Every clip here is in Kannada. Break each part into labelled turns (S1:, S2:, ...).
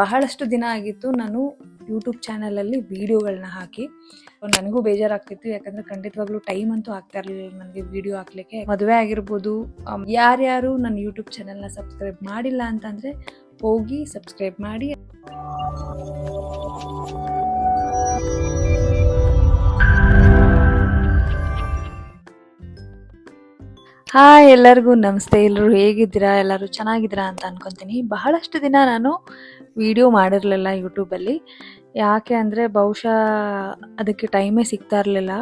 S1: ಬಹಳಷ್ಟು ದಿನ ಆಗಿತ್ತು ನಾನು ಯೂಟ್ಯೂಬ್ ಚಾನಲಲ್ಲಿ ವೀಡಿಯೋಗಳನ್ನ ಹಾಕಿ. ನನಗೂ ಬೇಜಾರಾಗ್ತಿತ್ತು, ಯಾಕಂದ್ರೆ ಖಂಡಿತವಾಗ್ಲೂ ಟೈಮ್ ಅಂತೂ ಆಗ್ತಾ ಇರಲಿಲ್ಲ ನನಗೆ ವಿಡಿಯೋ ಹಾಕ್ಲಿಕ್ಕೆ. ಮದುವೆ ಆಗಿರ್ಬೋದು ಯಾರ್ಯಾರು ನನ್ನ ಯೂಟ್ಯೂಬ್ ಚಾನಲ್ನ ಸಬ್ಸ್ಕ್ರೈಬ್ ಮಾಡಿಲ್ಲ ಅಂತಂದರೆ ಹೋಗಿ ಸಬ್ಸ್ಕ್ರೈಬ್ ಮಾಡಿ. ಹಾಯ್ ಎಲ್ಲರಿಗೂ ನಮಸ್ತೆ. ಎಲ್ಲರೂ ಹೇಗಿದ್ದೀರಾ? ಎಲ್ಲರೂ ಚೆನ್ನಾಗಿದ್ದೀರಾ ಅಂತ ಅನ್ಕೊಂತೀನಿ. ಬಹಳಷ್ಟು ದಿನ ನಾನು ವಿಡಿಯೋ ಮಾಡಿರಲಿಲ್ಲ ಯೂಟ್ಯೂಬಲ್ಲಿ. ಯಾಕೆ ಅಂದರೆ ಬಹುಶಃ ಅದಕ್ಕೆ ಟೈಮೇ ಸಿಗ್ತಾ ಇರಲಿಲ್ಲ.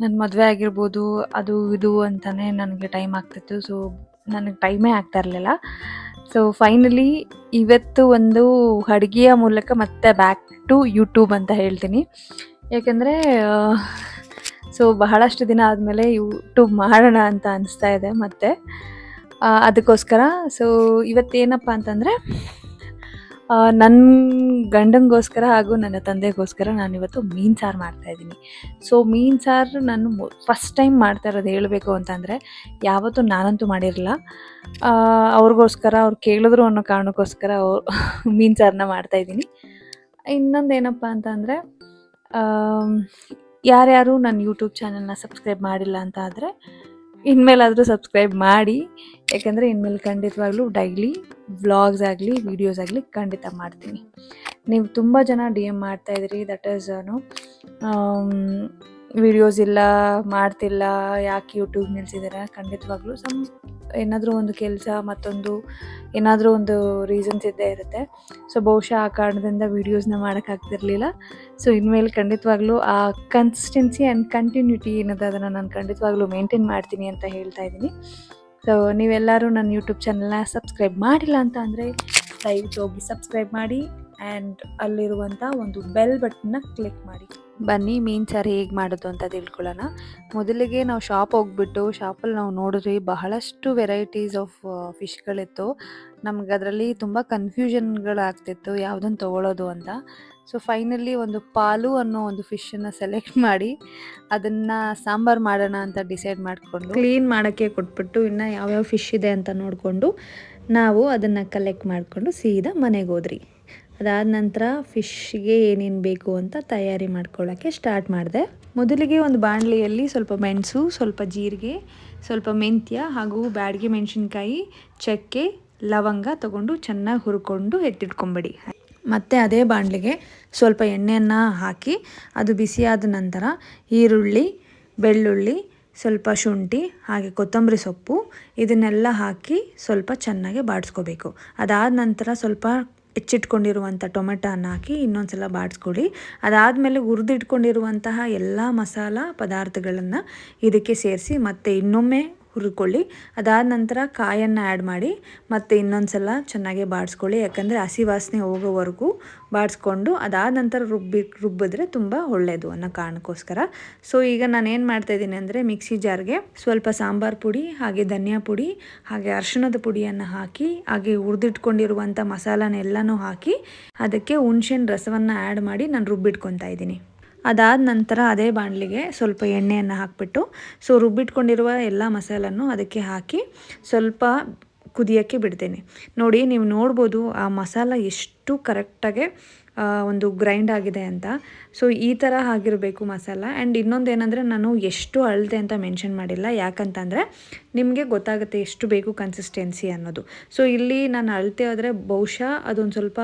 S1: ನನ್ನ ಮದುವೆ ಆಗಿರ್ಬೋದು, ಅದು ಇದು ಅಂತಲೇ ನನಗೆ ಟೈಮ್ ಆಗ್ತಿತ್ತು. ಸೊ ನನಗೆ ಟೈಮೇ ಆಗ್ತಾ ಇರಲಿಲ್ಲ. ಸೊ ಫೈನಲಿ ಇವತ್ತು ಒಂದು ಅಡುಗೆಯ ಮೂಲಕ ಮತ್ತೆ ಬ್ಯಾಕ್ ಟು ಯೂಟ್ಯೂಬ್ ಅಂತ ಹೇಳ್ತೀನಿ. ಯಾಕೆಂದರೆ ಸೊ ಬಹಳಷ್ಟು ದಿನ ಆದಮೇಲೆ ಯೂಟ್ಯೂಬ್ ಮಾಡೋಣ ಅಂತ ಅನಿಸ್ತಾ ಇದೆ ಮತ್ತೆ. ಅದಕ್ಕೋಸ್ಕರ ಸೊ ಇವತ್ತೇನಪ್ಪ ಅಂತಂದರೆ ನನ್ನ ಗಂಡನಿಗೋಸ್ಕರ ಹಾಗೂ ನನ್ನ ತಂದೆಗೋಸ್ಕರ ನಾನು ಇವತ್ತು ಮೀನು ಸಾರು ಮಾಡ್ತಾ ಇದ್ದೀನಿ. ಸೊ ಮೀನು ಸಾರು ನಾನು ಫಸ್ಟ್ ಟೈಮ್ ಮಾಡ್ತಾ ಇರೋದು ಹೇಳಬೇಕು ಅಂತಂದರೆ, ಯಾವತ್ತೂ ನಾನಂತೂ ಮಾಡಿರಲಿಲ್ಲ. ಅವ್ರಿಗೋಸ್ಕರ, ಅವ್ರು ಕೇಳಿದ್ರು ಅನ್ನೋ ಕಾರಣಕ್ಕೋಸ್ಕರ ಅವ್ರು ಮೀನು ಸಾರನ್ನ ಮಾಡ್ತಾಯಿದ್ದೀನಿ ಇನ್ನೊಂದು ಏನಪ್ಪ ಅಂತಂದರೆ ಯಾರ್ಯಾರು ನನ್ನ ಯೂಟ್ಯೂಬ್ ಚಾನಲ್ನ ಸಬ್ಸ್ಕ್ರೈಬ್ ಮಾಡಿಲ್ಲ ಅಂತ ಆದರೆ ಇನ್ಮೇಲಾದರೂ ಸಬ್ಸ್ಕ್ರೈಬ್ ಮಾಡಿ. ಯಾಕಂದರೆ ಇನ್ಮೇಲೆ ಖಂಡಿತವಾಗ್ಲೂ ಡೈಲಿ ವ್ಲಾಗ್ಸ್ ಆಗಲಿ ವೀಡಿಯೋಸ್ ಆಗಲಿ ಖಂಡಿತ ಮಾಡ್ತೀನಿ. ನೀವು ತುಂಬ ಜನ ಡಿ ಎಂ ಮಾಡ್ತಾಯಿದ್ರಿ ದಟ್ ಈಸ್ ವಿಡಿಯೋಸ್ ಇಲ್ಲ, ಮಾಡ್ತಿಲ್ಲ, ಯಾಕೆ ಯೂಟ್ಯೂಬ್ ನಿಲ್ಸಿದ್ದೀರಾ? ಖಂಡಿತವಾಗ್ಲೂ ಸಮ್ ಏನಾದರೂ ಒಂದು ಕೆಲಸ, ಮತ್ತೊಂದು, ಏನಾದರೂ ಒಂದು ರೀಸನ್ಸ್ ಇದ್ದೇ ಇರುತ್ತೆ. ಸೊ ಬಹುಶಃ ಆ ಕಾರಣದಿಂದ ವೀಡಿಯೋಸ್ನ ಮಾಡೋಕ್ಕಾಗ್ತಿರ್ಲಿಲ್ಲ ಸೊ ಇನ್ಮೇಲೆ ಖಂಡಿತವಾಗ್ಲೂ ಆ ಕನ್ಸಿಸ್ಟೆನ್ಸಿ ಆ್ಯಂಡ್ ಕಂಟಿನ್ಯೂಟಿ ಏನದ ಅದನ್ನು ನಾನು ಖಂಡಿತವಾಗ್ಲೂ ಮೇಂಟೈನ್ ಮಾಡ್ತೀನಿ ಅಂತ ಹೇಳ್ತಾ ಇದ್ದೀನಿ. ಸೊ ನೀವೆಲ್ಲರೂ ನನ್ನ ಯೂಟ್ಯೂಬ್ ಚಾನಲ್ನ ಸಬ್ಸ್ಕ್ರೈಬ್ ಮಾಡಿಲ್ಲ ಅಂತ ಅಂದರೆ ದಯವಿಟ್ಟು ಹೋಗಿ ಸಬ್ಸ್ಕ್ರೈಬ್ ಮಾಡಿ. ಆ್ಯಂಡ್ ಅಲ್ಲಿರುವಂಥ ಒಂದು ಬೆಲ್ ಬಟನ್ನ ಕ್ಲಿಕ್ ಮಾಡಿ. ಬನ್ನಿ ಮೀನು ಸಾರು ಹೇಗೆ ಮಾಡೋದು ಅಂತ ತಿಳ್ಕೊಳ್ಳೋಣ. ಮೊದಲಿಗೆ ನಾವು ಶಾಪ್ ಹೋಗ್ಬಿಟ್ಟು ಶಾಪಲ್ಲಿ ನಾವು ನೋಡಿದ್ರಿ ಬಹಳಷ್ಟು ವೆರೈಟೀಸ್ ಆಫ್ ಫಿಶ್ಗಳಿತ್ತು ನಮ್ಗೆ ಅದರಲ್ಲಿ ತುಂಬ ಕನ್ಫ್ಯೂಷನ್ಗಳಾಗ್ತಿತ್ತು ಯಾವುದನ್ನು ತೊಗೊಳೋದು ಅಂತ. ಸೊ ಫೈನಲಿ ಒಂದು ಪಾಲು ಅನ್ನೋ ಒಂದು ಫಿಶನ್ನು ಸೆಲೆಕ್ಟ್ ಮಾಡಿ ಅದನ್ನು ಸಾಂಬಾರು ಮಾಡೋಣ ಅಂತ ಡಿಸೈಡ್ ಮಾಡಿಕೊಂಡು ಕ್ಲೀನ್ ಮಾಡೋಕ್ಕೆ ಕೊಟ್ಬಿಟ್ಟು ಇನ್ನು ಯಾವ್ಯಾವ ಫಿಶ್ ಇದೆ ಅಂತ ನೋಡಿಕೊಂಡು ನಾವು ಅದನ್ನು ಕಲೆಕ್ಟ್ ಮಾಡಿಕೊಂಡು ಸೀದಾ ಮನೆಗೆ ಹೋದ್ರಿ. ಅದಾದ ನಂತರ ಫಿಶ್ಗೆ ಏನೇನು ಬೇಕು ಅಂತ ತಯಾರಿ ಮಾಡ್ಕೊಳ್ಳೋಕ್ಕೆ ಸ್ಟಾರ್ಟ್ ಮಾಡಿದೆ. ಮೊದಲಿಗೆ ಒಂದು ಬಾಣಲೆಯಲ್ಲಿ ಸ್ವಲ್ಪ ಮೆಣಸು, ಸ್ವಲ್ಪ ಜೀರಿಗೆ, ಸ್ವಲ್ಪ ಮೆಂತ್ಯ ಹಾಗೂ ಬ್ಯಾಡಿಗೆ ಮೆಣಸಿನ್ಕಾಯಿ, ಚಕ್ಕೆ, ಲವಂಗ ತಗೊಂಡು ಚೆನ್ನಾಗಿ ಹುರ್ಕೊಂಡು ಎತ್ತಿಟ್ಕೊಂಬಿಡಿ. ಮತ್ತು ಅದೇ ಬಾಣಲೆಗೆ ಸ್ವಲ್ಪ ಎಣ್ಣೆಯನ್ನು ಹಾಕಿ ಅದು ಬಿಸಿಯಾದ ನಂತರ ಈರುಳ್ಳಿ, ಬೆಳ್ಳುಳ್ಳಿ, ಸ್ವಲ್ಪ ಶುಂಠಿ ಹಾಗೆ ಕೊತ್ತಂಬರಿ ಸೊಪ್ಪು ಇದನ್ನೆಲ್ಲ ಹಾಕಿ ಸ್ವಲ್ಪ ಚೆನ್ನಾಗಿ ಬಾಡಿಸ್ಕೋಬೇಕು. ಅದಾದ ನಂತರ ಸ್ವಲ್ಪ ಹೆಚ್ಚಿಟ್ಕೊಂಡಿರುವಂಥ ಟೊಮೆಟೋನ ಹಾಕಿ ಇನ್ನೊಂದು ಸಲ ಬಾಡಿಸ್ಕೊಳ್ಳಿ ಅದಾದಮೇಲೆ ಹುರಿದಿಟ್ಕೊಂಡಿರುವಂತಹ ಎಲ್ಲ ಮಸಾಲ ಪದಾರ್ಥಗಳನ್ನು ಇದಕ್ಕೆ ಸೇರಿಸಿ ಮತ್ತೆ ಇನ್ನೊಮ್ಮೆ ಹುರ್ಕೊಳ್ಳಿ. ಅದಾದ ನಂತರ ಕಾಯನ್ನು ಆ್ಯಡ್ ಮಾಡಿ ಮತ್ತು ಇನ್ನೊಂದು ಸಲ ಚೆನ್ನಾಗಿ ಬಾಡಿಸ್ಕೊಳ್ಳಿ. ಯಾಕಂದರೆ ಹಸಿ ವಾಸನೆ ಹೋಗೋವರೆಗೂ ಬಾಡಿಸ್ಕೊಂಡು ಅದಾದ ನಂತರ ರುಬ್ಬಿ, ರುಬ್ಬಿದ್ರೆ ತುಂಬ ಒಳ್ಳೆಯದು ಅನ್ನೋ ಕಾರಣಕ್ಕೋಸ್ಕರ. ಸೊ ಈಗ ನಾನು ಏನು ಮಾಡ್ತಾಯಿದ್ದೀನಿ ಅಂದರೆ ಮಿಕ್ಸಿ ಜಾರ್ಗೆ ಸ್ವಲ್ಪ ಸಾಂಬಾರು ಪುಡಿ, ಹಾಗೆ ಧನಿಯಾ ಪುಡಿ, ಹಾಗೆ ಅರಿಶಿಣದ ಪುಡಿಯನ್ನು ಹಾಕಿ, ಹಾಗೆ ಹುರಿದಿಟ್ಕೊಂಡಿರುವಂಥ ಮಸಾಲನೆಲ್ಲನೂ ಹಾಕಿ ಅದಕ್ಕೆ ಹುಣ್ಸೆಹಣ್ಣು ರಸವನ್ನು ಆ್ಯಡ್ ಮಾಡಿ ನಾನು ರುಬ್ಬಿಟ್ಕೊತಾ ಇದ್ದೀನಿ. ಅದಾದ ನಂತರ ಅದೇ ಬಾಣಲಿಗೆ ಸ್ವಲ್ಪ ಎಣ್ಣೆಯನ್ನು ಹಾಕಿಬಿಟ್ಟು, ಸೊ ರುಬ್ಬಿಟ್ಕೊಂಡಿರುವ ಎಲ್ಲ ಮಸಾಲನ್ನು ಅದಕ್ಕೆ ಹಾಕಿ ಸ್ವಲ್ಪ ಕುದಿಯೋಕ್ಕೆ ಬಿಡ್ತೇನೆ. ನೋಡಿ, ನೀವು ನೋಡ್ಬೋದು ಆ ಮಸಾಲ ಎಷ್ಟು ಕರೆಕ್ಟಾಗೆ ಒಂದು ಗ್ರೈಂಡ್ ಆಗಿದೆ ಅಂತ. ಸೊ ಈ ಥರ ಆಗಿರಬೇಕು ಮಸಾಲ. ಆ್ಯಂಡ್ ಇನ್ನೊಂದು ಏನಂದರೆ ನಾನು ಎಷ್ಟು ಅಳದೆ ಅಂತ ಮೆನ್ಷನ್ ಮಾಡಿಲ್ಲ. ಯಾಕಂತಂದರೆ ನಿಮಗೆ ಗೊತ್ತಾಗುತ್ತೆ ಎಷ್ಟು ಬೇಕು ಕನ್ಸಿಸ್ಟೆನ್ಸಿ ಅನ್ನೋದು. ಸೊ ಇಲ್ಲಿ ನಾನು ಅಳತೆ ಆದರೆ ಬಹುಶಃ ಅದೊಂದು ಸ್ವಲ್ಪ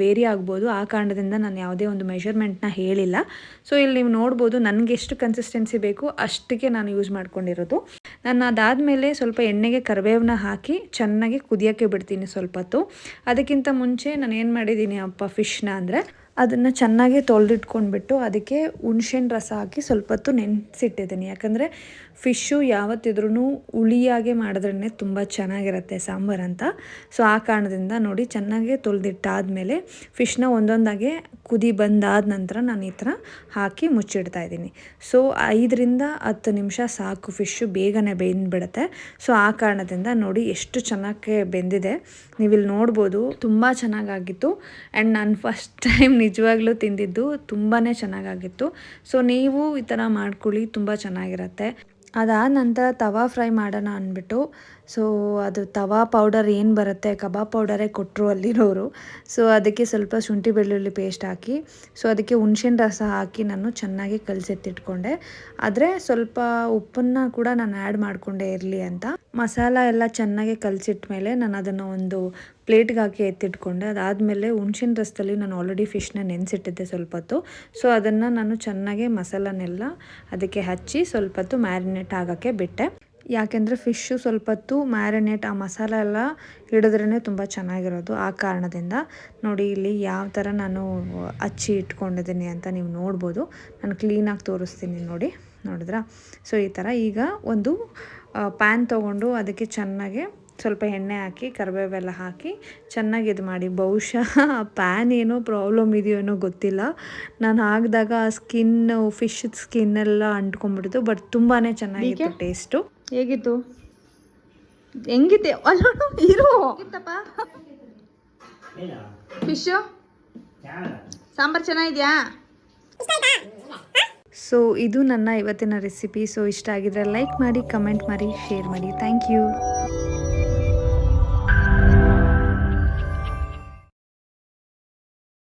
S1: ವೇರಿ ಆಗ್ಬೋದು. ಆ ಕಾರಣದಿಂದ ನಾನು ಯಾವುದೇ ಒಂದು ಮೆಷರ್ಮೆಂಟ್ನ ಹೇಳಿಲ್ಲ. ಸೊ ಇಲ್ಲಿ ನೀವು ನೋಡ್ಬೋದು ನನಗೆ ಎಷ್ಟು ಕನ್ಸಿಸ್ಟೆನ್ಸಿ ಬೇಕು ಅಷ್ಟಕ್ಕೆ ನಾನು ಯೂಸ್ ಮಾಡ್ಕೊಂಡಿರೋದು. ನಾನು ಅದಾದಮೇಲೆ ಸ್ವಲ್ಪ ಎಣ್ಣೆಗೆ ಕರಿಬೇವನ್ನ ಹಾಕಿ ಚೆನ್ನಾಗಿ ಕುದಿಯೋಕ್ಕೆ ಬಿಡ್ತೀನಿ ಸ್ವಲ್ಪ ಹೊತ್ತು ಅದಕ್ಕಿಂತ ಮುಂಚೆ ನಾನು ಏನು ಮಾಡಿದ್ದೀನಿ ಅಪ್ಪ ಫಿಶ್ನ ಅಂದರೆ ಅದನ್ನು ಚೆನ್ನಾಗಿ ತೊಳೆದಿಟ್ಕೊಂಡ್ಬಿಟ್ಟು ಅದಕ್ಕೆ ಹುಣ್ಸೆನ್ ರಸ ಹಾಕಿ ಸ್ವಲ್ಪ ಹೊತ್ತು ನೆನೆಸಿಟ್ಟಿದ್ದೀನಿ. ಯಾಕಂದರೆ ಫಿಶ್ಶು ಯಾವತ್ತಿದ್ರೂ ಹುಳಿಯಾಗೆ ಮಾಡಿದ್ರೇ ತುಂಬ ಚೆನ್ನಾಗಿರುತ್ತೆ ಸಾಂಬಾರು ಅಂತ. ಸೊ ಆ ಕಾರಣದಿಂದ ನೋಡಿ ಚೆನ್ನಾಗಿ ತೊಳೆದಿಟ್ಟಾದ್ಮೇಲೆ ಫಿಶ್ನ ಒಂದೊಂದಾಗೆ ಕುದಿ ಬಂದಾದ ನಂತರ ನಾನು ಈ ಥರ ಹಾಕಿ ಮುಚ್ಚಿಡ್ತಾ ಇದ್ದೀನಿ. ಸೊ ಐದರಿಂದ ಹತ್ತು ನಿಮಿಷ ಸಾಕು. ಫಿಶ್ಶು ಬೇಗನೆ ಬೆಂದ್ಬಿಡುತ್ತೆ. ಸೊ ಆ ಕಾರಣದಿಂದ ನೋಡಿ ಎಷ್ಟು ಚೆನ್ನಾಗಿ ಬೆಂದಿದೆ. ನೀವಿಲ್ಲಿ ನೋಡ್ಬೋದು, ತುಂಬ ಚೆನ್ನಾಗಾಗಿತ್ತು. ಆ್ಯಂಡ್ ನಾನು ಫಸ್ಟ್ ಟೈಮ್ ನಿಜವಾಗ್ಲೂ ತಿಂದಿದ್ದು ತುಂಬಾ ಚೆನ್ನಾಗಾಗಿತ್ತು. ಸೊ ನೀವು ಈ ಥರ ಮಾಡ್ಕೊಳ್ಳಿ, ತುಂಬ ಚೆನ್ನಾಗಿರುತ್ತೆ. ಅದಾದ ನಂತರ ತವಾ ಫ್ರೈ ಮಾಡೋಣ ಅಂದ್ಬಿಟ್ಟು. ಸೊ ಅದು ತವಾ ಪೌಡರ್ ಏನು ಬರುತ್ತೆ, ಕಬಾಬ್ ಪೌಡರೇ ಕೊಟ್ಟರು ಅಲ್ಲಿರೋರು. ಸೊ ಅದಕ್ಕೆ ಸ್ವಲ್ಪ ಶುಂಠಿ ಬೆಳ್ಳುಳ್ಳಿ ಪೇಸ್ಟ್ ಹಾಕಿ ಸೊ ಅದಕ್ಕೆ ಹುಣ್ಸೆನ್ ರಸ ಹಾಕಿ ನಾನು ಚೆನ್ನಾಗಿ ಕಲಸೆತ್ತಿಟ್ಕೊಂಡೆ. ಆದರೆ ಸ್ವಲ್ಪ ಉಪ್ಪನ್ನು ಕೂಡ ನಾನು ಆ್ಯಡ್ ಮಾಡಿಕೊಂಡೇ ಇರಲಿ ಅಂತ. ಮಸಾಲ ಎಲ್ಲ ಚೆನ್ನಾಗಿ ಕಲಸಿಟ್ಮೇಲೆ ನಾನು ಅದನ್ನು ಒಂದು ಪ್ಲೇಟ್ಗೆ ಹಾಕಿ ಎತ್ತಿಟ್ಕೊಂಡೆ. ಅದಾದಮೇಲೆ ಹುಣ್ಸಿನ ರಸದಲ್ಲಿ ನಾನು ಆಲ್ರೆಡಿ ಫಿಶ್ನ ನೆನೆಸಿಟ್ಟಿದ್ದೆ ಸ್ವಲ್ಪ ಹೊತ್ತು. ಸೊ ಅದನ್ನು ನಾನು ಚೆನ್ನಾಗಿ ಮಸಾಲನೆಲ್ಲ ಅದಕ್ಕೆ ಹಚ್ಚಿ ಸ್ವಲ್ಪ ಹೊತ್ತು ಮ್ಯಾರಿನೇಟ್ ಆಗೋಕ್ಕೆ ಬಿಟ್ಟೆ. ಯಾಕೆಂದರೆ ಫಿಶ್ಶು ಸ್ವಲ್ಪ ಹೊತ್ತು ಮ್ಯಾರಿನೇಟ್ ಆ ಮಸಾಲ ಎಲ್ಲ ಹಿಡಿದ್ರೇ ತುಂಬ ಚೆನ್ನಾಗಿರೋದು ಆ ಕಾರಣದಿಂದ. ನೋಡಿ, ಇಲ್ಲಿ ಯಾವ ಥರ ನಾನು ಹಚ್ಚಿ ಇಟ್ಕೊಂಡಿದ್ದೀನಿ ಅಂತ ನೀವು ನೋಡ್ಬೋದು. ನಾನು ಕ್ಲೀನಾಗಿ ತೋರಿಸ್ತೀನಿ ನೋಡಿ, ನೋಡಿದ್ರಾ? ಸೊ ಈ ಥರ ಈಗ ಒಂದು ಪ್ಯಾನ್ ತೊಗೊಂಡು ಅದಕ್ಕೆ ಚೆನ್ನಾಗಿ ಸ್ವಲ್ಪ ಎಣ್ಣೆ ಹಾಕಿ ಕರಿಬೇವೆಲ್ಲ ಹಾಕಿ ಚೆನ್ನಾಗಿ ಇದು ಮಾಡಿ. ಬಹುಶಃ ಆ ಪ್ಯಾನ್ ಏನೋ ಪ್ರಾಬ್ಲಮ್ ಇದೆಯೋ ಏನೋ ಗೊತ್ತಿಲ್ಲ. ನಾನು ಹಾಕಿದಾಗ ಆ ಸ್ಕಿನ್ನು ಫಿಶ್ ಸ್ಕಿನ್ನೆಲ್ಲ ಅಂಟ್ಕೊಂಡ್ಬಿಡ್ತು ಬಟ್ ತುಂಬಾ ಚೆನ್ನಾಗಿತ್ತು ಟೇಸ್ಟು
S2: ಹೇಗಿತ್ತು? ಹೆಂಗಿತ್ತೆ? ಅಲ್ಲ ಇರು. ಫಿಶ್ ಸಾಂಬಾರು ಚೆನ್ನಾಗಿದೆಯಾ?
S1: ಸೊ ಇದು ನನ್ನ ಇವತ್ತಿನ ರೆಸಿಪಿ ಸೊ ಇಷ್ಟ ಆಗಿದ್ರೆ ಲೈಕ್ ಮಾಡಿ ಕಮೆಂಟ್ ಮಾಡಿ ಶೇರ್ ಮಾಡಿ. Thank you